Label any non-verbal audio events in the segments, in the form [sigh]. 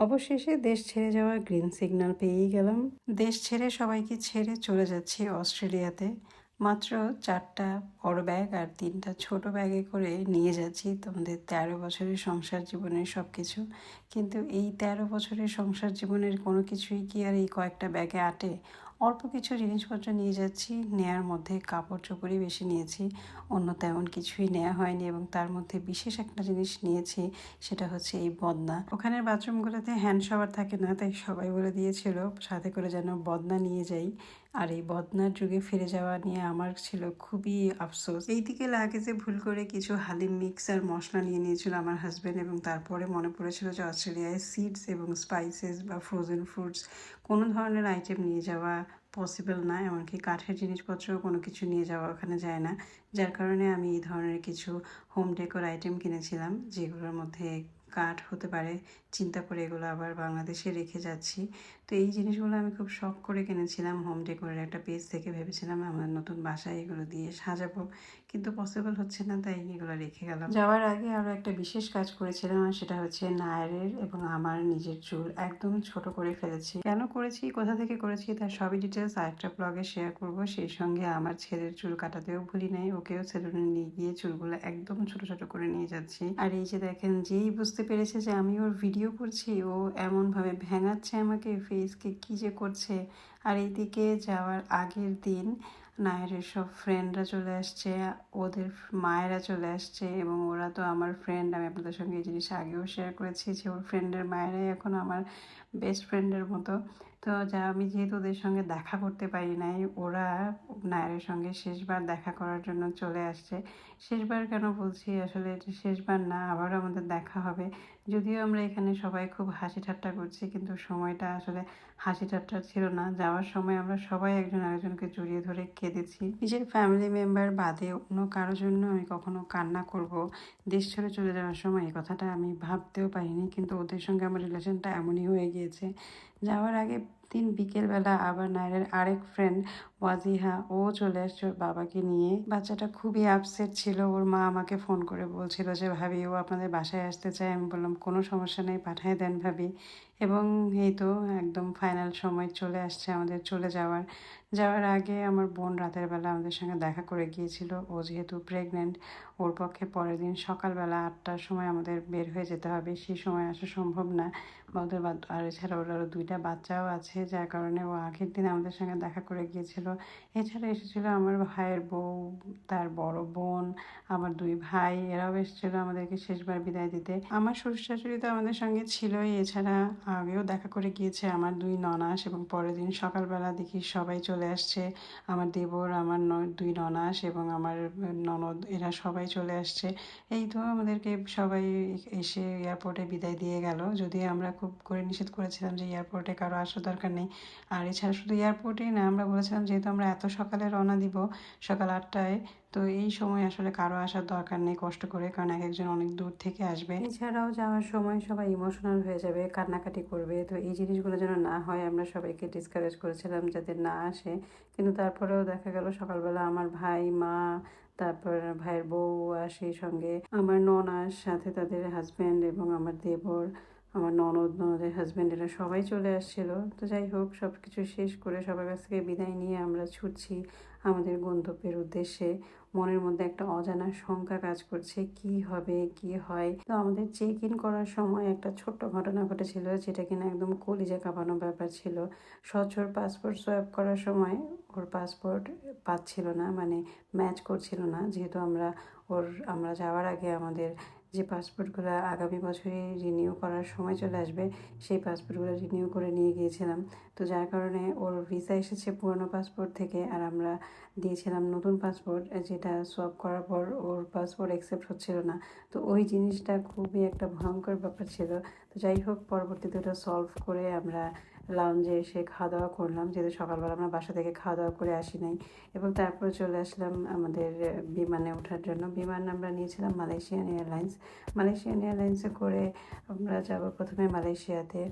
অবশেষে দেশ ছেড়ে যাওয়ার গ্রিন সিগন্যাল পেয়েই গেলাম। দেশ ছেড়ে সবাইকে ছেড়ে চলে যাচ্ছি অস্ট্রেলিয়াতে। মাত্র চারটা বড় ব্যাগ আর তিনটা ছোট ব্যাগে করে নিয়ে যাচ্ছি তোমাদের তেরো বছরের সংসার জীবনের সব কিছু কিন্তু এই তেরো বছরের সংসার জীবনের কোনো কিছুই কি আর এই কয়েকটা ব্যাগে আটে? অল্প কিছু জিনিসপত্র নিয়ে যাচ্ছি। নেয়ার মধ্যে কাপড় চোপড়ই বেশি নিয়েছি। অন্য তেমন কিছুই নেওয়া হয়নি এবং তার মধ্যে বিশেষ একটা জিনিস নিয়েছি, সেটা হচ্ছে এই বদনা। ওখানের বাথরুমগুলোতে হ্যান্ড শাওয়ার থাকে না, তাই সবাই বলে দিয়েছিল, সাথে করে যেন বদনা নিয়ে যাই। আর এই বদনার যুগে ফিরে যাওয়া নিয়ে আমার ছিল খুবই আফসোস। এইদিকে লাগেজে ভুল করে কিছু হালিম মিক্স আর মশলা নিয়ে নিয়েছিল আমার হাজব্যান্ড এবং তারপরে মনে পড়েছিল যে অস্ট্রেলিয়ায় সিডস এবং স্পাইসেস বা ফ্রোজেন ফ্রুটস কোনো ধরনের আইটেম নিয়ে যাওয়া পসিবল না, এমনকি কাঠের জিনিসপত্রও কোনো কিছু নিয়ে যাওয়া ওখানে যায় না। যার কারণে আমি এই ধরনের কিছু হোম ডেকোর আইটেম কিনেছিলাম, যেগুলোর মধ্যে কাঠ হতে পারে, চিন্তা করে এগুলো আবার বাংলাদেশে রেখে যাচ্ছি। তো এই জিনিসগুলো আমি খুব শখ করে কিনেছিলাম হোম ডেকোরের একটা পেজ থেকে ভেবেছিলাম, আমার নতুন বাসায় এগুলো দিয়ে সাজাবো। কিন্তু পসিবল হচ্ছে না তাই এগুলো রেখে গেলাম। যাওয়ার আগে আরও একটা বিশেষ কাজ করেছিলাম আর সেটা হচ্ছে নায়ারের এবং আমার নিজের চুল একদম ছোট করে ফেলেছি। কেন করেছি? কোথা থেকে করেছি? তার সবই ডিটেলস আরেকটা ব্লগে শেয়ার করব। সেই সঙ্গে আমার ছেলের চুল কাটাতেও ভুলি নাই ওকেও সেলুনে নিয়ে গিয়ে চুলগুলো একদম ছোট ছোট করে নিয়ে যাচ্ছি। আর এই যে দেখেন যেই বুঝতে পেরেছে যে আমি ওর ভিডিও করছি ও এমনভাবে ভেঙাচ্ছে আমাকে ফেসকে কি যে করছে। আর এইদিকে যাওয়ার আগের দিন নায়ের সব ফ্রেন্ডরা চলে আসছে, ওদের মায়েরা চলে আসছে এবং ওরা তো আমার ফ্রেন্ড আমি আপনাদের সঙ্গে এই জিনিস আগেও শেয়ার করেছি যে ওর ফ্রেন্ডের মায়েরাই এখন আমার বেস্ট ফ্রেন্ডের মতো। তো যা, আমি যেহেতু ওদের সঙ্গে দেখা করতে পারি নাই, ওরা নায়ের সঙ্গে শেষবার দেখা করার জন্য চলে আসছে। শেষবার কেন বলছি? আসলে শেষবার না, আবারও আমাদের দেখা হবে। যদিও আমরা এখানে সবাই খুব হাসি ঠাট্টা করছি, কিন্তু সময়টা আসলে হাসি ঠাট্টা ছিল না। যাওয়ার সময় আমরা সবাই একজন আরেকজনকে জড়িয়ে ধরে কেঁদেছি। নিজের ফ্যামিলি মেম্বার বাদে অন্য কারোর জন্য আমি কখনো কান্না করব, দেশ ছেড়ে চলে যাওয়ার সময় এই কথাটা আমি ভাবতেও পারিনি, কিন্তু ওদের সঙ্গে আমার রিলেশনটা এমনই হয়ে গিয়েছে। যাওয়ার আগে দিন বিকেলবেলা আবার নাইরের আরেক ফ্রেন্ড ওয়াজিহা, ও চলে আসছে ওর বাবাকে নিয়ে। বাচ্চাটা খুবই আপসেট ছিল। ওর মা আমাকে ফোন করে বলছিল যে, ভাবি, ও আপনাদের বাসায় আসতে চায়। আমি বললাম, কোনো সমস্যা নেই, পাঠিয়ে দেন ভাবি। এবং এই তো একদম ফাইনাল সময় চলে আসছে আমাদের, চলে যাওয়ার। যাওয়ার আগে আমার বোন রাতের বেলা আমাদের সঙ্গে দেখা করে গিয়েছিল। ও যেহেতু প্রেগনেন্ট ওর পক্ষে পরের দিন সকালবেলা আটটার সময় আমাদের বের হয়ে যেতে হবে। সেই সময় আসা সম্ভব না। বা ওদের আর এছাড়া ওর আরও দুইটা বাচ্চাও আছে, যার কারণে ও আগের দিন আমাদের সঙ্গে দেখা করে গিয়েছিল। এছাড়া এসেছিল আমার ভাইয়ের বউ, তার বড় বোন, আমার দুই ভাই, এরাও এসেছিল আমাদেরকে শেষবার বিদায় দিতে। আমার শ্বশুর শাশুড়ি তো আমাদের সঙ্গে ছিলই, এছাড়া আগেও দেখা করে গিয়েছে আমার দুই ননাস এবং পরের দিন সকালবেলা দেখি সবাই চলে আসছে। আমার দেবর, আমার দুই ননাস এবং আমার ননদ, এরা সবাই চলে আসছে। এই তো আমাদেরকে সবাই এসে এয়ারপোর্টে বিদায় দিয়ে গেল। যদি আমরা খুব করে নিষেধ করেছিলাম যে এয়ারপোর্টে কারও আসার দরকার নেই। আর এছাড়া শুধু এয়ারপোর্টেই না, আমরা বলেছিলাম যেহেতু আমরা এত সকালে রওনা দিব, সকাল আটটায়, তো এই সময় আসলে কারও আসার দরকার নেই কষ্ট করে, কারণ এক একজন অনেক দূর থেকে আসবে। এছাড়াও যাওয়ার সময় সবাই ইমোশনাল হয়ে যাবে, কান্নাকাটি করবে, তো এই জিনিসগুলো যেন না হয়, আমরা সবাইকে ডিসকারেজ করেছিলাম যাতে না আসে। কিন্তু তারপরেও দেখা গেল সকালবেলা আমার ভাই, মা, তারপর ভাইয়ের বউ আসে সঙ্গে। আমার ননার সাথে তাদের হাজব্যান্ড এবং আমার দেবর। আমার ননদ, ননদের হাজব্যান্ড এরা সবাই চলে আসছিল। তো যাই হোক সব কিছু শেষ করে সবার কাছ থেকে বিদায় নিয়ে আমরা ছুটছি আমাদের গন্তব্যের উদ্দেশ্যে। মনের মধ্যে একটা অজানা শঙ্কা কাজ করছে, কি হবে, কি হয়? তো আমাদের চেক ইন করার সময় একটা ছোট্ট ঘটনা ঘটেছিল, যেটা কিনা একদম কলিজা কাঁপানো ব্যাপার ছিল। স্বচ্ছর পাসপোর্ট সোয়াপ করার সময় ওর পাসপোর্ট পাচ্ছিল না মানে ম্যাচ করছিল না। যেহেতু আমরা ওর, আমরা যাওয়ার আগে আমাদের যে পাসপোর্টগুলো আগামী বছরে রিনিউ করার সময় চলে আসবে, সেই পাসপোর্টগুলো রিনিউ করে নিয়ে গিয়েছিলাম। তো যার কারণে ওর ভিসা এসেছে পুরনো পাসপোর্ট থেকে আর আমরা দিয়েছিলাম নতুন পাসপোর্ট, যেটা সোয়াপ করার পর ওর পাসপোর্ট অ্যাকসেপ্ট হচ্ছিল না। তো ওই জিনিসটা খুবই একটা ভয়ঙ্কর ব্যাপার ছিল। তো যাই হোক, পরবর্তীতে ওটা সলভ করে আমরা লাউঞ্জে এসে খাওয়া দাওয়া করলাম। যেহেতু সকালবেলা আমরা বাসা থেকে খাওয়া দাওয়া করে আসি নাই। এবং তারপর চলে আসলাম আমাদের বিমানে ওঠার জন্য। বিমান আমরা নিয়েছিলাম মালয়েশিয়ান এয়ারলাইন্স। মালয়েশিয়ান এয়ারলাইন্সে করে আমরা যাব প্রথমে মালয়েশিয়াতে।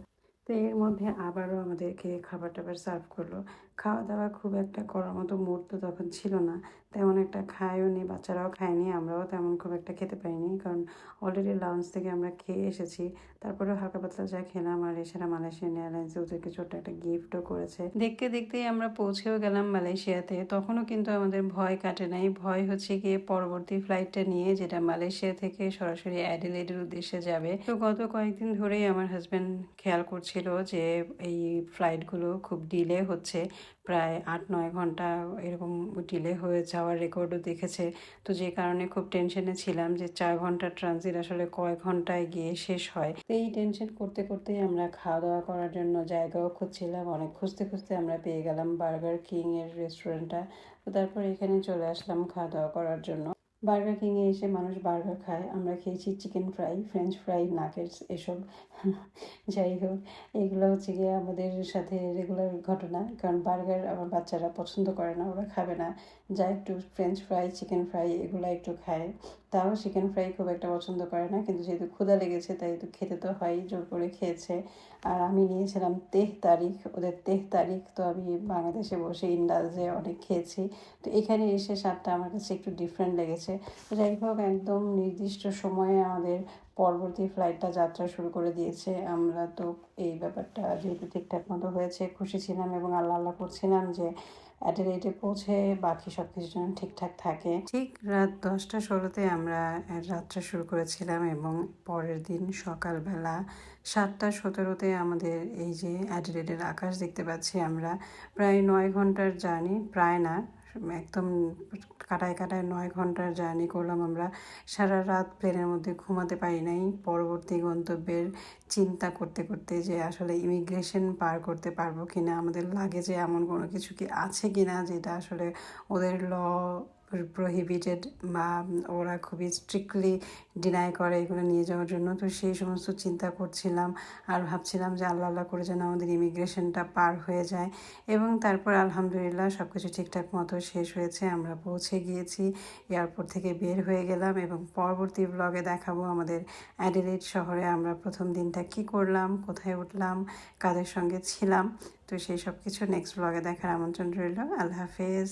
তো এর মধ্যে আবারও আমাদেরকে খাবার টাবার সার্ভ করল। খাওয়া দাওয়া খুব একটা করার মতো মুহূর্ত তখন ছিল না। তেমন একটা খায়ও নি, বাচ্চারাও খায়নি, আমরাও তেমন খুব একটা খেতে পাইনি কারণ অলরেডি লাউঞ্জ থেকে আমরা খেয়ে এসেছি। তারপরে হালকা পাতলা যা খেলাম আর এছাড়া মালয়েশিয়ান এয়ারলাইন্সে ওদেরকে ছোট্ট একটা গিফটও করেছে। দেখতে দেখতেই আমরা পৌঁছেও গেলাম মালয়েশিয়াতে। তখনও কিন্তু আমাদের ভয় কাটে নাই। ভয় হচ্ছে গিয়ে পরবর্তী ফ্লাইটটা নিয়ে যেটা মালয়েশিয়া থেকে সরাসরি অ্যাডিলেডের উদ্দেশ্যে যাবে। তো গত কয়েকদিন ধরেই আমার হাজব্যান্ড খেয়াল করছিল যে এই ফ্লাইটগুলো খুব ডিলে হচ্ছে। প্রায় আট, নয় ঘণ্টা এরকম ডিলে হয়ে যাওয়ার রেকর্ডও দেখেছে। তো যে কারণে খুব টেনশনে ছিলাম যে চার ঘণ্টার ট্রানজিট আসলে কয় ঘন্টায় গিয়ে শেষ হয়। তো এই টেনশন করতে করতেই আমরা খাওয়া দাওয়া করার জন্য জায়গাও খুঁজছিলাম। অনেক খুঁজতে খুঁজতে আমরা পেয়ে গেলাম বার্গার কিং এর রেস্টুরেন্টটা তো তারপর এখানে চলে আসলাম খাওয়া দাওয়া করার জন্য। বার্গার কিংয়ে এসে মানুষ বার্গার খায়। আমরা খেয়েছি chicken fry french fry nuggets এসব। [laughs] যাই হোক, এগুলো হচ্ছে গিয়ে আমাদের সাথে রেগুলার ঘটনা। কারণ বার্গার আমার বাচ্চারা পছন্দ করে না, ওরা খাবে না। যা একটু ফ্রেঞ্চ ফ্রাই চিকেন ফ্রাই এগুলো একটু খায়। তাও চিকেন ফ্রাই খুব একটা পছন্দ করে না। কিন্তু যেহেতু ক্ষুধা লেগেছে, তাই তো খেতে তো হয়ই জোর করে খেয়েছে। আর আমি নিয়েছিলাম তেহ তারিখ। ওদের তেহ তারিখ তো আমি বাংলাদেশে বসে ইন্ডালজে অনেক খেয়েছি। তো এখানে এসে স্বাদটা আমার কাছে একটু ডিফারেন্ট লেগেছে। তো যাই হোক, একদম নির্দিষ্ট সময়ে আমাদের পরবর্তী ফ্লাইটটা যাত্রা শুরু করে দিয়েছে। আমরা তো এই ব্যাপারটা যেহেতু ঠিকঠাক মতো হয়েছে, খুশি ছিলাম এবং আল্লাহ আল্লাহ করছিলাম যে অ্যাডিলেটে পৌঁছে বাকি সব কিছু যেন ঠিকঠাক থাকে। ঠিক রাত দশটা ষোলোতে আমরা যাত্রা শুরু করেছিলাম এবং পরের দিন সকালবেলা সাতটা সতেরোতে আমাদের এই যে অ্যাডিলেটের আকাশ দেখতে পাচ্ছি আমরা, প্রায় নয় ঘণ্টার জার্নি, প্রায় না একদম কাটায় কাটায় নয় ঘণ্টার জার্নি করলাম আমরা। সারা রাত প্লেনের মধ্যে ঘুমাতে পারি নাই। পরবর্তী গন্তব্যের চিন্তা করতে করতে যে আসলে ইমিগ্রেশন পার করতে পারব কি না আমাদের লাগে যে এমন কোনো কিছু কি আছে কি না যেটা আসলে ওদের ল প্রহিবিটেড বা ওরা খুবই স্ট্রিক্টলি ডিনাই করে এগুলো নিয়ে যাওয়ার জন্য। তো সেই সমস্ত চিন্তা করছিলাম আর ভাবছিলাম যে আল্লাহ আল্লাহ করে যেন আমাদের ইমিগ্রেশনটা পার হয়ে যায়। এবং তারপর আলহামদুলিল্লাহ সব কিছু ঠিকঠাক মতো শেষ হয়েছে, আমরা পৌঁছে গিয়েছি এয়ারপোর্ট থেকে বের হয়ে গেলাম এবং পরবর্তী ব্লগে দেখাবো আমাদের অ্যাডিলেড শহরে আমরা প্রথম দিনটা কি করলাম, কোথায় উঠলাম, কাদের সঙ্গে ছিলাম। তো সেই সব কিছু নেক্সট ব্লগে দেখার আমন্ত্রণ রইল। আল্লাহ হাফেজ।